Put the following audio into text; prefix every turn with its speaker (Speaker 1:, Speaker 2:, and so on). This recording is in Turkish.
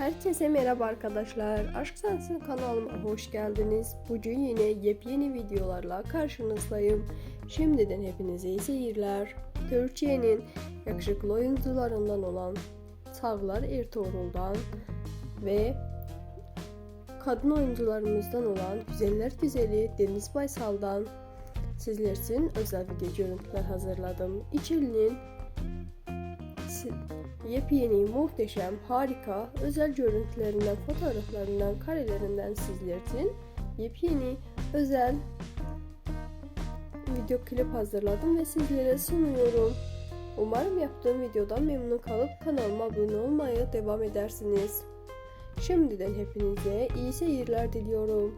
Speaker 1: Herkese merhaba arkadaşlar. Aşk Sensin kanalıma hoş geldiniz. Bugün yine yepyeni videolarla karşınızdayım. Şimdiden hepinize iyi seyirler. Türkiye'nin yakışıklı oyuncularından olan Çağlar Ertuğrul'dan ve kadın oyuncularımızdan olan Güzeller Güzeli Deniz Baysal'dan sizler için özel video görüntüler hazırladım. İkilinin si- yepyeni, muhteşem, harika, özel görüntülerinden, fotoğraflarından, karelerinden sizler için yepyeni, özel video klip hazırladım ve sizlere sunuyorum. Umarım yaptığım videodan memnun kalıp kanalıma abone olmaya devam edersiniz. Şimdiden hepinize iyi seyirler diliyorum.